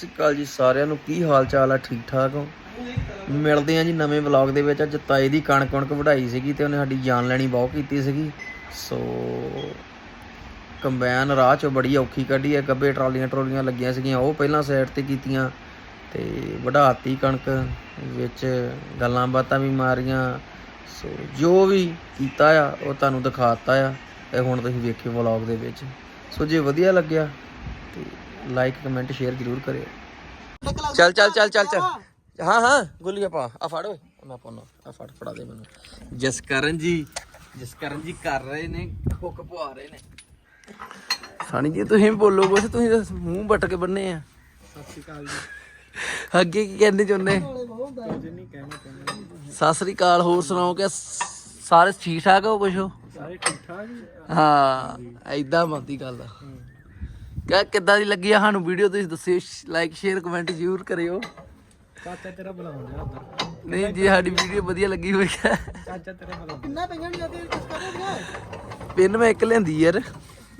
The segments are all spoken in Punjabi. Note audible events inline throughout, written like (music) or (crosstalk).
ਸਤਿ ਸ਼੍ਰੀ ਅਕਾਲ ਜੀ, ਸਾਰਿਆਂ ਨੂੰ ਕੀ ਹਾਲ ਚਾਲ ਆ? ਠੀਕ ਠਾਕ ਹੋ? ਮਿਲਦੇ ਆ ਜੀ ਨਵੇਂ ਵਲੌਗ ਦੇ ਵਿੱਚ। ਅੱਜ ਤਾਏ ਦੀ ਕਣਕ ਕਣਕ ਵਢਾਈ ਸੀਗੀ ਤੇ ਉਹਨੇ ਸਾਡੀ ਜਾਨ ਲੈਣੀ ਬਹੁਤ ਕੀਤੀ ਸੀਗੀ। ਸੋ, ਕੰਬਾਈਨ ਰਾਹ ਚੋਂ ਬੜੀ ਔਖੀ ਕੱਢੀ ਹੈ। ਗੱਬੇ ਟਰਾਲੀਆਂ ਟਰੋਲੀਆਂ ਲੱਗੀਆਂ ਸੀਗੀਆਂ, ਉਹ ਪਹਿਲਾਂ ਸਾਈਡ ਤੇ ਕੀਤੀਆਂ ਤੇ ਵਢਾਤੀ ਕਣਕ, ਵਿੱਚ ਗੱਲਾਂ ਬਾਤਾਂ ਵੀ ਮਾਰੀਆਂ। ਸੋ, ਜੋ ਵੀ ਕੀਤਾ ਆ, ਉਹ ਤੁਹਾਨੂੰ ਦਿਖਾਤਾ ਆ। ਤੇ ਹੁਣ ਤੁਸੀਂ ਵੇਖਿਓ ਵਲੌਗ ਦੇ ਵਿੱਚ। ਸੋ, ਜੇ ਵਧੀਆ ਲੱਗਿਆ ਤੇ ਲਾਈਕ ਕਮੈਂਟ ਸ਼ੇਅਰ ਜ਼ਰੂਰ ਕਰਿਓ। ਚੱਲ ਚੱਲ ਚੱਲ ਚੱਲ ਚੱਲ। ਹਾਂ। ਹਾਂ ਗੁੱਲੀਆ ਪਾ ਆ ਫੜ ਓਏ। ਮੈਂ ਪਾਉਣਾ ਆ ਫੜ ਫੜਾ ਦੇ ਮੈਨੂੰ। ਜਸਕਰਨ ਜੀ ਜਸਕਰਨ ਜੀ ਕਰ ਰਹੇ ਨੇ ਹੁੱਕ ਪਵਾ ਰਹੇ ਨੇ। ਸਾਨੀ ਜੀ ਤੁਸੀਂ ਬੋਲੋ ਕੁਛ ਤੁਸੀਂ ਤਾਂ ਮੂੰਹ ਵੱਟ ਕੇ ਬੰਨੇ ਆ। ਸਤਿ ਸ਼੍ਰੀ ਅਕਾਲ ਜੀ। ਅੱਗੇ ਕੀ ਕਹਿੰਦੇ ਚਾਹੁੰਦਾ ਸਤਿ ਸ੍ਰੀ ਅਕਾਲ ਹੋਰ ਸੁਣਾਓ ਕਿ ਸਾਰੇ ਠੀਕ ਠਾਕ ਹੋ ਪੁੱਛੋ ਸਾਰੇ ਠੀਕ ਠਾਕ ਹਾਂ ਐਦਾਂ ਬੰਦੀ ਗੱਲ ਆ। ਕਿਆ ਕਿੱਦਾਂ ਦੀ ਲੱਗੀ ਆ ਸਾਨੂੰ ਵੀਡੀਓ? ਤੁਸੀਂ ਦੱਸਿਓ ਲਾਈਕ ਸ਼ੇਅਰ ਕਮੈਂਟ ਜ਼ਰੂਰ ਕਰਿਓ। ਚਾਚਾ ਤੇਰਾ ਉੱਧਰ। ਨਹੀਂ ਜੇ ਸਾਡੀ ਵੀਡੀਓ ਵਧੀਆ ਲੱਗੀ ਹੋਈ ਹੈ ਚਾਚਾ ਤੇਰਾ ਬੁਲਾਉਣ ਕਿੰਨਾ ਪਈਆਂ ਨਹੀਂ ਜਾਂਦੇ ਕਿਸ ਕਰ ਪਿੰਨ ਮੈਂ ਇੱਕ ਲਿਆਂਦੀ ਯਾਰ।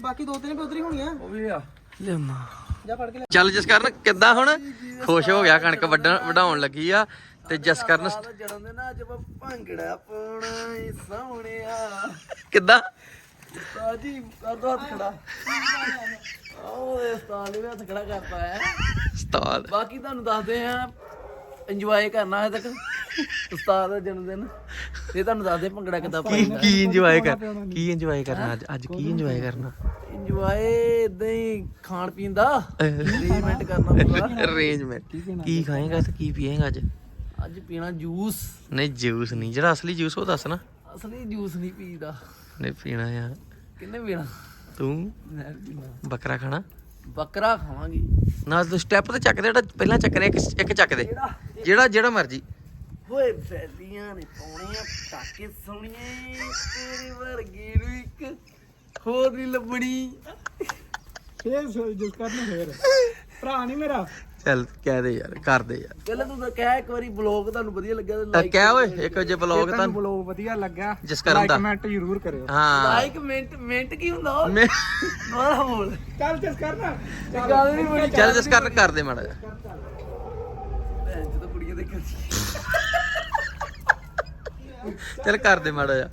ਬਾਕੀ ਦੋ ਤਿੰਨ ਉਧਰ ਹੀ ਹੋਣੀਆਂ। ਉਹ ਵੀ ਆ। ਲਿਆਉਣਾ। ਜਾ ਫੜ ਕੇ ਚੱਲ ਜਿਸ ਕਰਨ ਕਿੱਦਾਂ ਹੁਣ? ਖੁਸ਼ ਹੋ ਗਿਆ ਕਣਕ ਵੱਢਣ ਵਢਾਉਣ ਲੱਗੀ ਆ। ਤੇ ਜਸ ਕਰਨ ਜਨਮ ਦਿਨ ਅੱਜ ਆਪਾਂ ਭੰਗੜਾ ਪਾਉਣਾ ਏ ਸੋਹਣਿਆ। ਕਿੱਦਾਂ? ਸਾਜੀ ਕਰ ਦੋ ਹੱਥ ਖੜਾ। ਆਹ ਇਹ ਸਤਾਲ ਵੀ ਹੱਥ ਖੜਾ ਕਰਤਾ ਹੈ। ਉਸਤਾਦ। ਬਾਕੀ ਤੁਹਾਨੂੰ ਦੱਸਦੇ ਆ ਇੰਜੋਏ ਕਰਨਾ ਹੈ ਤੱਕ ਉਸਤਾਦ ਦਾ ਜਨਮ ਦਿਨ ਇਹ ਤੁਹਾਨੂੰ ਦੱਸਦੇ ਆ ਭੰਗੜਾ ਕਿੱਦਾਂ ਕੀ ਕੀ ਇੰਜੋਏ ਕਰ ਕੀ ਇੰਜੋਏ ਕਰਨਾ ਅੱਜ? ਅੱਜ ਕੀ ਇੰਜੋਏ ਕਰਨਾ? ਇੰਜੋਏ ਇਦਾਂ ਹੀ ਖਾਣ ਪੀਣ ਦਾ ਅਰੇਂਜਮੈਂਟ ਕਰਨਾ ਪੂਰਾ। ਅਰੇਂਜਮੈਂਟ ਕੀ ਖਾਏਗਾ ਤੇ ਕੀ ਪੀਏਗਾ ਅੱਜ? ਅੱਜ ਪੀਣਾ ਜੂਸ ਨਹੀਂ ਜੂਸ ਨਹੀਂ। ਜਿਹੜਾ ਅਸਲੀ ਜੂਸ ਉਹ ਦੱਸ ਨਾ। ਅਸਲੀ ਜੂਸ ਨਹੀਂ ਪੀਦਾ ਨਹੀਂ ਪੀਣਾ ਆ। ਕਿੰਨੇ ਪੀਣਾ? ਤੂੰ? ਮੈਂ ਪੀਣਾ। ਬੱਕਰਾ ਖਾਣਾ? ਬੱਕਰਾ ਖਾਵਾਂਗੇ। ਨਾਲ ਤੂੰ ਸਟੈਪ ਤੇ ਚੱਕ ਦੇ ਜਿਹੜਾ ਪਹਿਲਾਂ ਚੱਕ ਰਿਹਾ ਇੱਕ ਇੱਕ ਚੱਕ ਦੇ। ਜਿਹੜਾ ਜਿਹੜਾ ਮਰਜ਼ੀ। ਹੋਏ ਫੈਲੀਆਂ ਨੇ ਪਾਉਣੀਆਂ ਟਾਕੇ ਸੋਹਣੀਏ ਤੇਰੇ ਵਰਗੇ ਨੂੰ ਇੱਕ ਹੋਰ ਨਹੀਂ ਲੱਭਣੀ। ਫੇਰ ਜਿਸ ਕਰਨ ਫੇਰ। ਭਰਾ ਨਹੀਂ ਮੇਰਾ। ਚੱਲ ਕਹਿ ਦੇ ਯਾਰ ਕਰ ਦੇ ਯਾਰ। ਪਹਿਲਾਂ ਤੂੰ ਤਾਂ ਕਹਿ ਇੱਕ ਵਾਰੀ ਬਲੌਗ ਤੁਹਾਨੂੰ ਵਧੀਆ ਲੱਗਿਆ ਤੇ ਤਾਂ ਲਾਈਕ ਕਹਿ ਓਏ ਇੱਕ ਜੇ ਬਲੌਗ ਤਾਂ ਤੁਹਾਨੂੰ ਬਲੌਗ ਵਧੀਆ ਲੱਗਾ ਜਿਸ ਕਰਨ ਦਾ। ਕਮੈਂਟ ਜ਼ਰੂਰ ਕਰਿਓ। ਹਾਂ। ਲਾਈਕ ਮਿੰਟ ਮਿੰਟ ਕੀ ਹੁੰਦਾ ਉਹ ਮੈਂ ਦੁਬਾਰਾ ਬੋਲ। ਚੱਲ ਜਿਸ ਕਰਨ ਗੱਲ ਨਹੀਂ ਬਣੀ। ਚੱਲ ਜਿਸ ਕਰਨ ਕਰ ਦੇ ਮਾੜਾ ਜਿਹਾ। ਜਦੋਂ ਕੁੜੀਆਂ ਦੇ ਕਰਦੀ ਚੱਲ ਕਰ ਦੇ ਮਾੜਾ ਜਿਹਾ।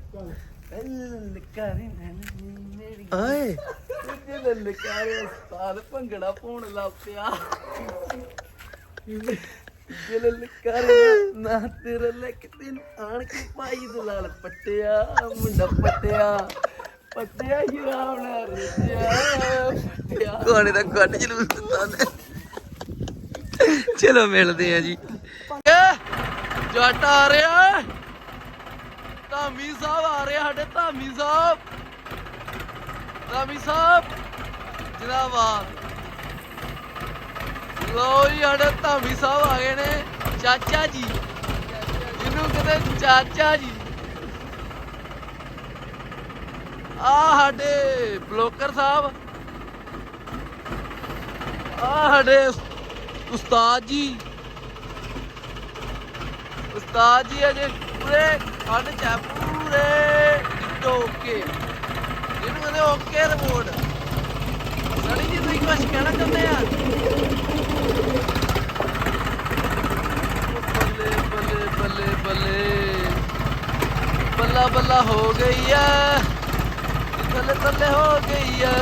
ਮੇਰੀ ਓਏ। ਤੇ ਲਲਕਾਰੇ ਉਸਤਾਦ ਭੰਗੜਾ ਪਾਉਣ ਲੱਗ ਪਿਆ। ਜੇ ਲਲਕਾਰੇ ਨਾ ਤੇਰਾ ਲੱਕ ਤੈਨੂੰ ਆਣ ਕੇ ਪਾਈ ਦੇ ਪੱਟਿਆ, ਮੁੰਡਾ ਪੱਟਿਆ ਪੱਟਿਆ ਹੀ ਰਾਮ ਨਾਲ ਰਚਿਆ ਕੋਣੇ ਦਾ ਗੱਡ ਜਲੂਸ ਦਿੱਤਾ ਨੇ ਚਲੋ ਮਿਲਦੇ ਆ ਜੀ। ਜੱਟ ਆ ਰਿਹਾ ਧਾਮੀ ਸਾਹਿਬ ਆ ਰਿਹਾ ਸਾਡੇ ਧਾਮੀ ਸਾਹਿਬ। ਧਾਮੀ ਸਾਹਿਬ ਜਿੰਦਾਬਾਦ ਲੋ ਜੀ, ਸਾਡੇ ਧਾਮੀ ਸਾਹਿਬ ਆ ਗਏ ਨੇ, ਚਾਚਾ ਜੀ। ਜਿਹਨੂੰ ਕਹਿੰਦੇ ਚਾਚਾ ਜੀ। ਆ ਸਾਡੇ ਬਲੋਕਰ ਸਾਹਿਬ। ਆ ਸਾਡੇ ਉਸਤਾਦ ਜੀ। ਉਸਤਾਦ ਜੀ ਅਜੇ ਪੂਰੇ ਖੰਡ ਚ ਪੂਰੇ ਓਕੇ ਓਕੇ ਰਿਪੋਰਟ ਸਣੀ ਜੀ ਤੁਸੀਂ ਕੁਝ ਕਹਿਣਾ ਚਾਹੁੰਦੇ ਆ? ਬੱਲੇ ਬੱਲੇ ਬੱਲੇ ਬੱਲੇ। ਬੱਲਾ ਬੱਲਾ ਹੋ ਗਈ ਆ ਬੱਲੇ ਬੱਲੇ ਹੋ ਗਈ ਆ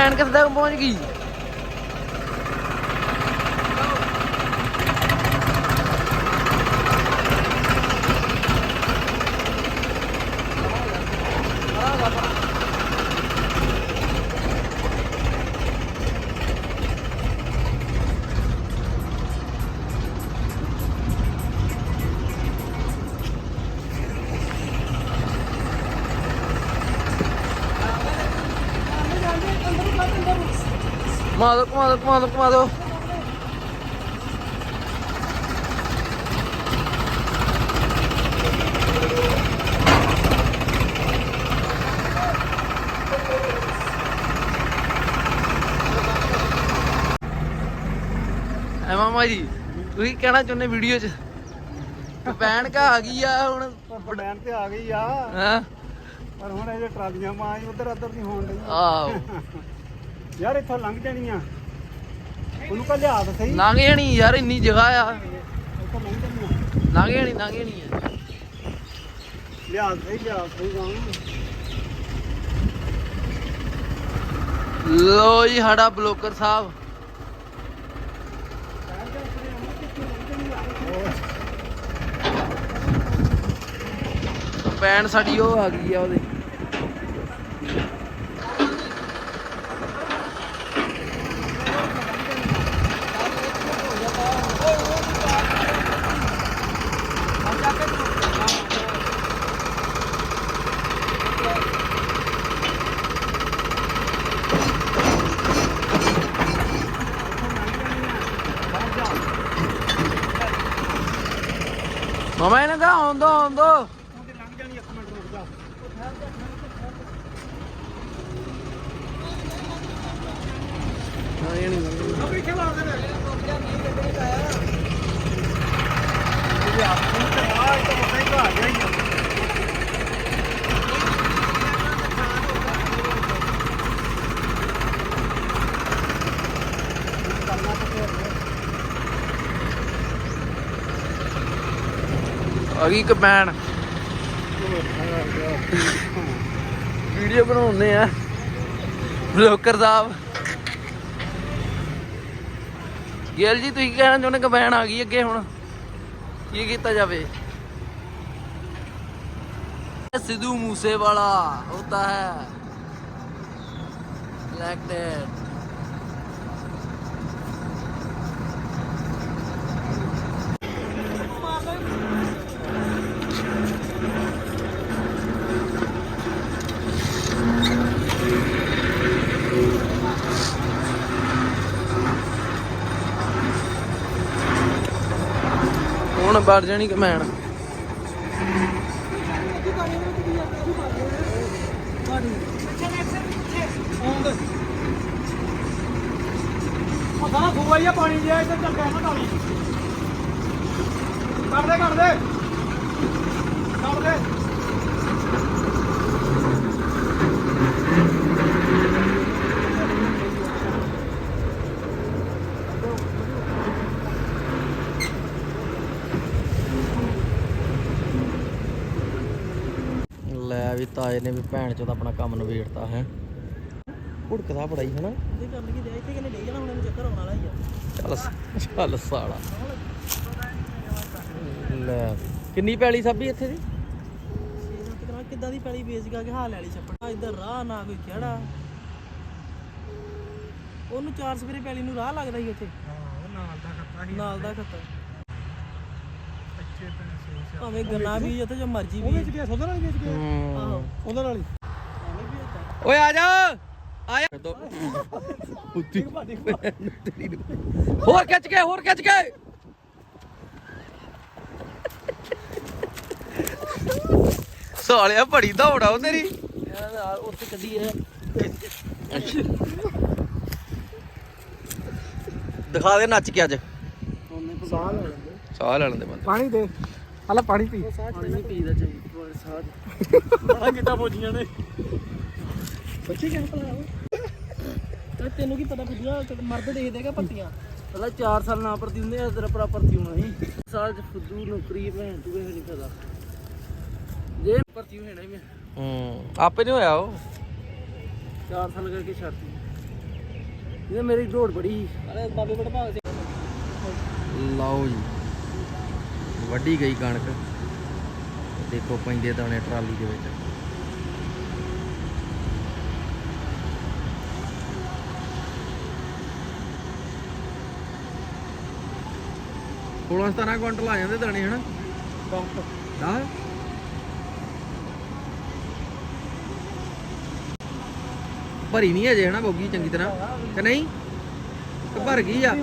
ਓਏ ਕਮੈਂਡ ਕਿੱਥੇ ਤੱਕ ਪਹੁੰਚ ਗਈ? ਘੁਮਾ ਦੋ ਘੁਮਾ ਦੋ ਘੁਮਾ ਦੋ ਘੁਮਾ ਦੋ ਐ ਮਾਮਾ ਜੀ ਤੁਸੀਂ ਕਹਿਣਾ ਚਾਹੁੰਦੇ ਵੀਡੀਓ 'ਚ? (laughs) ਪੈਣ ਕਾ ਆ ਗਈ ਆ ਹੁਣ। ਬੜੈਨ ਤੇ ਆ ਗਈ ਆ। ਹਾਂ? ਪਰ ਹੁਣ ਇਹ ਟਰਾਲੀਆਂ ਮਾਂ ਉਧਰ ਉਧਰ ਨਹੀਂ ਹੋਣ ਡਈ ਆਹੋ। ਯਾਰ ਇੱਥੋਂ ਲੰਘ ਜਾਣੀਆਂ। ਉਹਨੂੰ ਕਹ ਲਿਆ ਤਾਂ ਸਹੀ। ਲੰਘ ਜਾਣੀ ਯਾਰ ਇੰਨੀ ਜਗ੍ਹਾ ਆ। ਇੱਥੋਂ ਲੰਘ ਜਾਣੀ ਲੰਘ ਜਾਣੀ ਆ। ਲਿਆ ਤਾਂ ਸਹੀ ਲਿਆ ਤਾਂ ਸਹੀ ਗਾਉਂ ਲੋ ਜੀ ਸਾਡਾ ਬਲੋਕਰ ਸਾਹਿਬ। ਪੈਣ ਸਾਡੀ ਉਹ ਆ ਗਈ ਆ ਉਹਦੇ। ਮਮਾ ਇਹਨਾਂ ਦਾ ਆਉਂਦੋ ਆਉਂਦੋ ਲੰਘ ਜਾਣੀ ਇੱਕ ਮਿੰਟ ਰੁਕ ਜਾ ਉਹ ਇੱਥੇ ਮਾਰਦੇ ਨੇ ਇਹ ਆਪ ਨੂੰ ਤੇ ਆ ਇਹ ਤਾਂ ਮੋਟਾ ਹੀ ਘਾ ਗਿਆ ਹੀ ਆ ਆ ਗਈ ਕਮੈਨ ਵੀਡੀਓ ਬਣਾਉਂਦੇ ਆ। ਬਲੋਕਰ ਸਾਹਿਬ। ਗਿਲ ਜੀ, ਤੁਸੀਂ ਕਹਿਣਾ ਚਾਹੁੰਦੇ ਕਮੈਨ ਆ ਗਈ ਅੱਗੇ ਹੁਣ? ਕੀ ਕੀਤਾ ਜਾਵੇ? ਸਿੱਧੂ ਮੂਸੇ ਵਾਲਾ ਹੋਤਾ ਹੈ। ਇਲੈਕਟਡ ਵੜ ਜਾਣੀ ਕਮੈਨ ਉਹ ਸਾਰਾ ਫੂਆ ਹੀ ਆ ਪਾਣੀ ਜਿਹਾ ਇੱਧਰ ਚੱਲ ਗਿਆ ਨਾ ਪਾਣੀ ਕਰ ਦੇ ਕਰ ਦੇ ਕਰ ਦੇ ਲੈ ਵੀ ਤਾਏ ਨੇ ਵੀ ਭੈਣ ਚੋਂ ਆਪਣਾ ਕੰਮ ਨਵੇੜਤਾ ਹੈ। ਭੁੜਕਦਾ ਬੜਾ ਹੀ ਹਨਾ? ਇਹ ਕਰਨ ਕੀ ਦੇ ਇੱਥੇ ਕਿਨੇ ਲੈ ਜਾਣਾ ਹੁਣ ਇਹਨੂੰ ਚੱਕਰ ਆਉਣ ਵਾਲਾ ਹੀ ਆ। ਚੱਲ ਚੱਲ ਸਾਲਾ। ਲੈ ਕਿੰਨੀ ਪੈਲੀ ਸਭੀ ਇੱਥੇ ਦੀ? ਕਿੱਦਾਂ ਦੀ ਪੈਲੀ ਵੇਚ ਗਾ ਕੇ ਹਾਲ ਵਾਲੀ ਛੱਪੜ? ਇੱਧਰ ਰਾਹ ਨਾ ਕੋਈ ਕਿਹੜਾ ਉਹਨੂੰ ਚਾਰ ਸਵੇਰੇ ਪੈਲੀ ਨੂੰ ਰਾਹ ਲੱਗਦਾ ਸੀ ਉੱਥੇ। ਹਾਂ ਨਾਲ ਦਾ ਖੱਤਾ ਸੀ। ਨਾਲ ਦਾ ਖੱਤਾ। ਭਾਵੇਂ ਗੰਨਾ ਵੀ ਉੱਥੇ ਜੋ ਮਰਜ਼ੀ ਉਹ ਵੀ। ਵੇਚ ਗਿਆ ਸੋਦਰ ਵਾਲੀ ਵੇਚ ਗਿਆ। ਆਹੋ ਉਹਦੇ ਨਾਲ ਹੀ। ਐਵੇਂ ਵੀ ਹੁੰਦਾ ਓਏ ਆ ਜਾ! ਆ ਜਾ! ਉੱਤੀ। ਹੋਰ ਖਿੱਚ ਕੇ ਹੋਰ ਖਿੱਚ ਕੇ! ਸਾਲਿਆ ਬੜੀ ਦੌੜਾ ਉਹ ਤੇਰੀ। ਯਾਰ ਉੱਥੇ ਕੱਢੀ ਹੈ। ਦਿਖਾ ਦੇ ਨੱਚ ਕੇ ਅੱਜ। ਸਾਲ ਸਾਹ ਲੈ ਲੈਂਦੇ ਬੰਦੇ। ਪਾਣੀ ਦੇ। ਹਲਾ ਪਾਣੀ ਪੀ। ਪਾਣੀ ਨਹੀਂ ਪੀਦਾ ਚਾਹੀਦਾ ਸਾਹ ਆ ਕਿੱਦਾਂ ਪੋਜੀਆਂ ਨੇ ਬੱਚੇ ਕਿਹਨ ਭਲਾ ਤੇ ਤੈਨੂੰ ਕੀ ਪਤਾ ਬੁੱਧੀਆ ਮਰਦ ਦੇਖ ਦੇਗਾ ਭਰਤੀਆਂ ਪਹਿਲਾਂ 4 ਸਾਲ ਨਾ ਭਰਤੀ ਹੁੰਦੇ ਆ ਤੇਰਾ ਭਰਾ ਭਰਤੀ ਹੋਣਾ ਸੀ। ਸਾਲ ਚ ਫੁੱਦੂ ਨੌਕਰੀ ਭੈਣ ਤੂੰ ਇਹ ਨਹੀਂ ਪਤਾ ਜੇ ਭਰਤੀ ਹੋਣਾ ਹੀ ਮੈਂ। ਹੂੰ ਆਪੇ ਨਹੀਂ ਹੋਇਆ ਉਹ। 4 ਸਾਲ ਕਰਕੇ ਛੱਡਤੀ। ਇਹ ਮੇਰੀ ਦੌੜ ਬੜੀ ਸੀ। ਅਰੇ ਬਾਬੇ ਵਡਭਾਗ ਸਿੰਘ ਲਓ ਜੀ। ਵੱਡੀ ਗਈ ਕਣਕ। ਦੇਖੋ ਪੈਂਦੇ ਦਾਣੇ ਟਰਾਲੀ ਦੇ ਵਿੱਚ। ਸੋਲਾਂ 17 ਕੁਇੰਟਲ ਆ ਜਾਂਦੇ ਦਾਣੇ, ਹਨਾ? ਦਾ ਭਰੀ ਨਹੀਂ ਅਜੇ ਹਨਾ, ਬੋਗੀ, ਚੰਗੀ ਤਰ੍ਹਾਂ। ਕਿ ਨਹੀਂ? ਭਰ ਗਈ ਆ?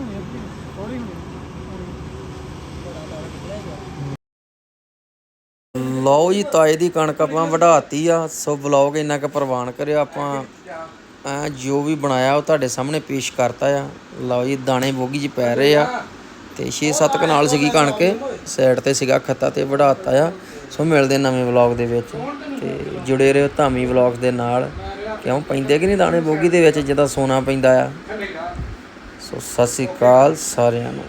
ਲਓ ਜੀ, ਤਾਏ ਦੀ ਕਣਕ ਆਪਾਂ ਵਢਾਤੀ ਆ, ਸੋ ਵਲੌਗ ਇੰਨਾ ਕੁ ਪ੍ਰਵਾਨ ਕਰਿਆ ਆਪਾਂ, ਐ ਜੋ ਵੀ ਬਣਾਇਆ ਉਹ ਤੁਹਾਡੇ ਸਾਹਮਣੇ ਪੇਸ਼ ਕਰਤਾ ਆ। ਲਓ ਜੀ, ਦਾਣੇ ਬੋਗੀ 'ਚ ਪੈ ਰਹੇ ਆ ਤੇ 6-7 ਕਨਾਲ ਸੀਗੀ ਕਣਕ, ਸਾਈਡ ਤੇ ਸੀਗਾ ਖੱਤਾ ਤੇ ਵਢਾਤਾ ਆ। ਸੋ ਮਿਲਦੇ ਨਵੇਂ ਵਲੌਗ ਦੇ ਵਿੱਚ ਤੇ ਜੁੜੇ ਰਹੋ ਧਾਮੀ ਵਲੌਗ ਦੇ ਨਾਲ। ਕਿਉਂ, ਪੈਂਦੇ ਕਿ ਨਹੀਂ ਦਾਣੇ ਬੋਗੀ ਦੇ ਵਿੱਚ, ਜਿੱਦਾਂ ਸੋਨਾ ਪੈਂਦਾ ਆ। ਸੋ ਸਤਿ ਸ੍ਰੀ ਅਕਾਲ ਸਾਰਿਆਂ ਨੂੰ।